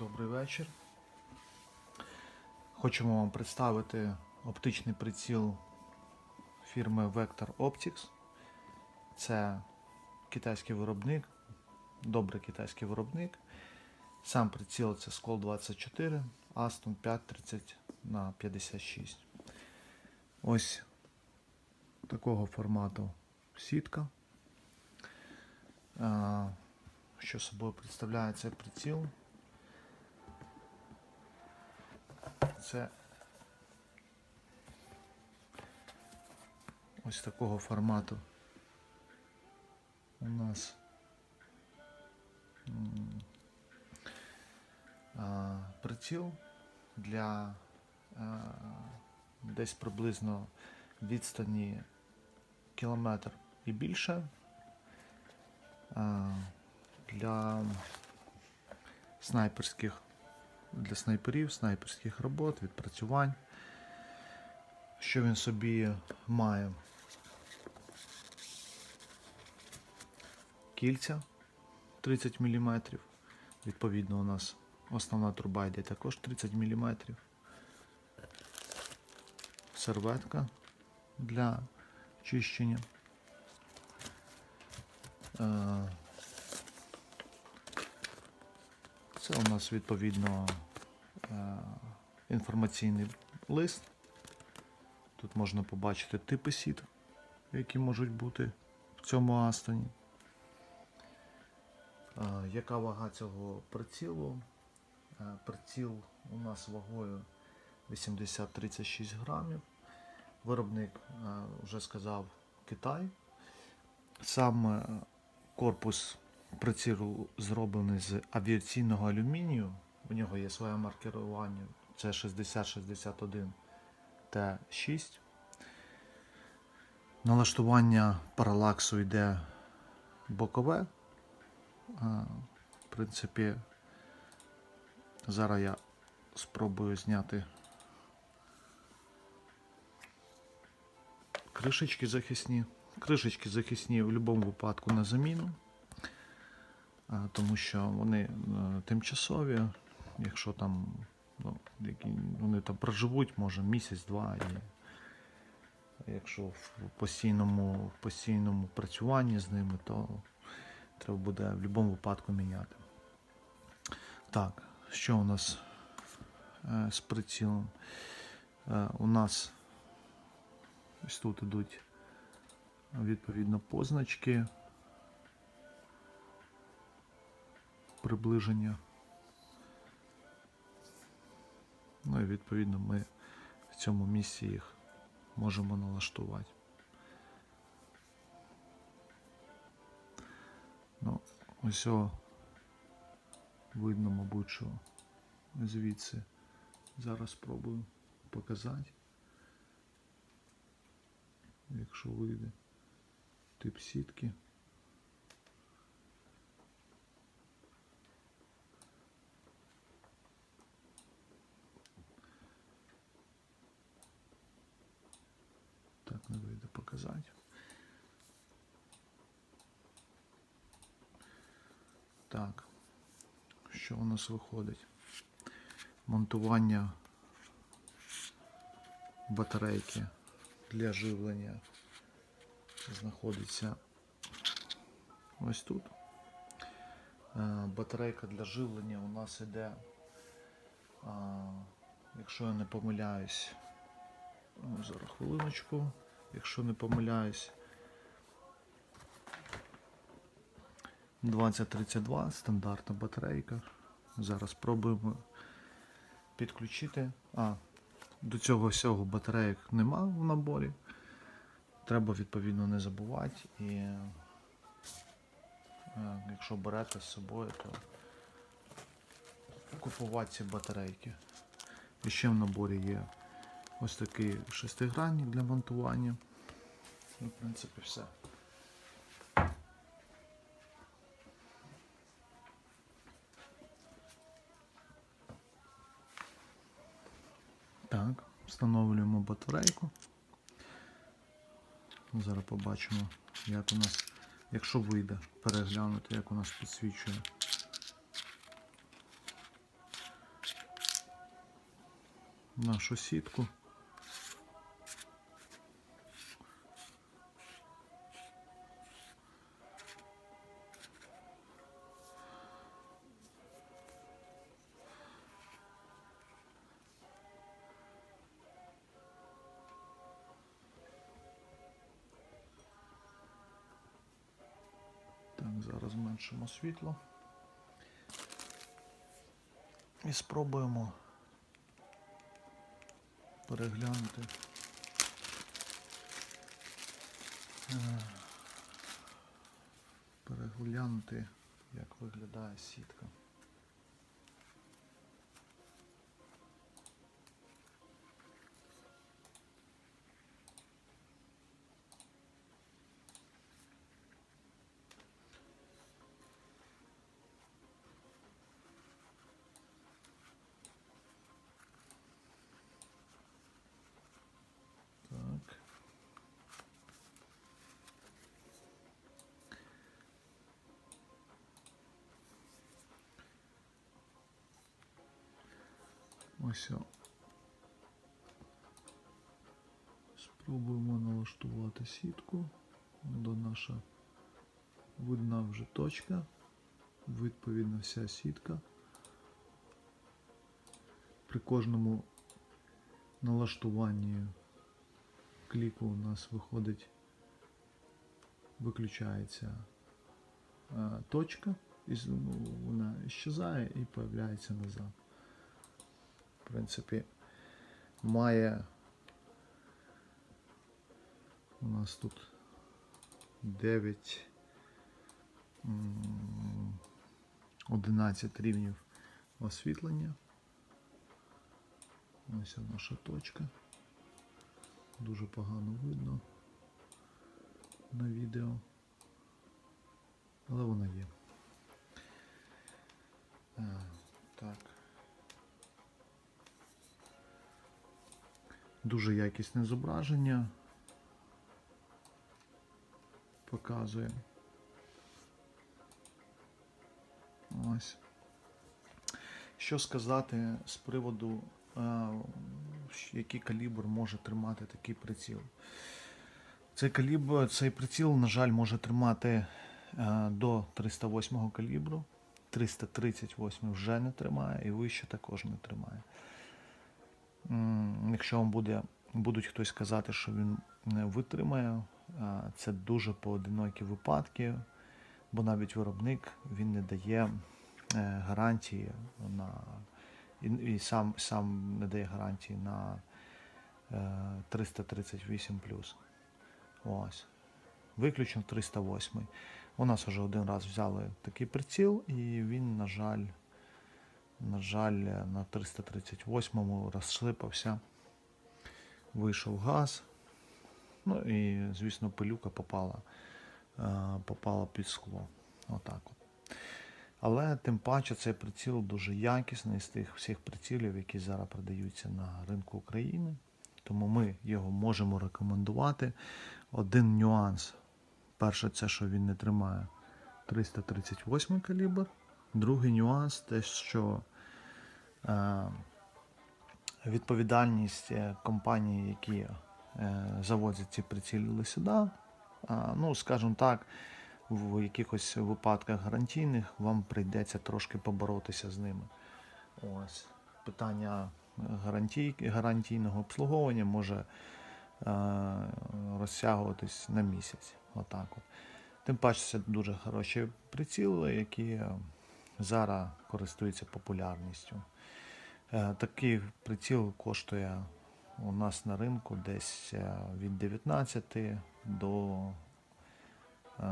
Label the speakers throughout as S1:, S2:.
S1: Добрий вечір. Хочемо вам представити оптичний приціл фірми Vector Optics. Це китайський виробник, добрий китайський виробник. Сам приціл це Skol 24, Aston 530 на 56. Ось такого формату сітка. А, Що собою представляє цей приціл? Це ось такого формату у нас приціл для десь приблизно відстані кілометр і більше. Для снайперських для снайперів, снайперських робот, відпрацювань. Що він собі має? Кільця 30 мм. Відповідно, у нас основна труба йде також 30 мм. Серветка для чищення. Це у нас відповідно е, інформаційний лист. Тут можна побачити типи сіт, які можуть бути в цьому Астоні. Е, Яка вага цього прицілу? Е, Приціл у нас вагою 80-36 грамів. Виробник вже сказав Китай. Сам корпус прицілу зроблений з авіаційного алюмінію. У нього є своє маркерування. Це 6061 Т6. Налаштування паралаксу йде бокове. В принципі, зараз я спробую зняти кришечки захисні. Кришечки захисні в будь-якому випадку на заміну. Тому що вони е, тимчасові, якщо там ну, вони там проживуть, може місяць-два. І якщо в постійному, в постійному працюванні з ними, то треба буде в будь-якому випадку міняти. Так, що у нас е, з прицілом? Е, у нас ось тут ідуть відповідно позначки. Приближення. Ну і відповідно ми в цьому місці їх можемо налаштувати. Ну, ось видно, мабуть, що звідси зараз спробую показати. Якщо вийде тип сітки. Так не вийде показати. Так, що у нас виходить? Монтування батарейки для живлення знаходиться ось тут. Е, Батарейка для живлення у нас іде, якщо я не помиляюсь, Зараз хвилиночку, якщо не помиляюсь. 2032 стандартна батарейка. Зараз спробуємо підключити. А, до цього всього батарейок нема в наборі. Треба відповідно не забувати і е, якщо берете з собою, то купувати ці батарейки. І ще в наборі є Ось такий шестигранник для монтування. Ну, в принципі, все. Встановлюємо батарейку. Зараз побачимо, як у нас, якщо вийде переглянути, як у нас підсвічує. Нашу сітку. Зменшимо світло. І спробуємо переглянути. е, Переглянути, як виглядає сітка. Ось. Спробуємо налаштувати сітку. До наша видна вже точка. Відповідно вся сітка. При кожному налаштуванні кліку у нас виходить, виключається е, точка, і ну, вона щезає і появляється назад. В принципі, має у нас тут 9 м, 11 рівнів освітлення. Ось наша точка. Дуже погано видно на відео. Але вона є. Так. Дуже якісне зображення. Показує. Ось. Що сказати з приводу, е, який калібр може тримати такий приціл? Цей калібр, цей приціл, на жаль, може тримати е, до 308 калібру. 338 вже не тримає і вище також не тримає. Якщо вам буде, будуть хтось казати, що він не витримає, е, це дуже поодинокі випадки, бо навіть виробник він не дає е, гарантії на і, сам, сам не дає гарантії на е, 338 Ось. Виключно 308. У нас вже один раз взяли такий приціл, і він, на жаль, на жаль, на 338 розсипався. Вийшов газ. Ну і, звісно, пилюка попала, е, попала під скло. Отак от. Але тим паче цей приціл дуже якісний з тих всіх прицілів, які зараз продаються на ринку України. Тому ми його можемо рекомендувати. Один нюанс. Перше, це що він не тримає 338 калібр. Другий нюанс те, що відповідальність е, компаній, які е, завозять ці приціли сюди, е, ну, скажімо так, в якихось випадках гарантійних вам прийдеться трошки поборотися з ними. Ось. Питання гарантій, гарантійного обслуговування може е, розтягуватись на місяць. Отак от. Тим паче це дуже хороші приціли, які е, зараз користуються популярністю. Е, Такий приціл коштує у нас на ринку десь е, від 19 до, е,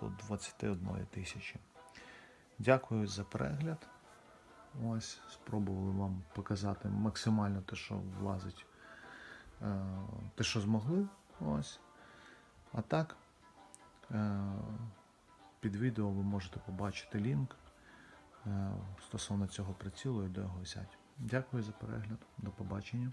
S1: до 21 тисячі. Дякую за перегляд. Ось, спробували вам показати максимально те, що влазить, те, що змогли. Ось. А так, під відео ви можете побачити лінк стосовно цього прицілу і до його сядь. Дякую за перегляд. До побачення.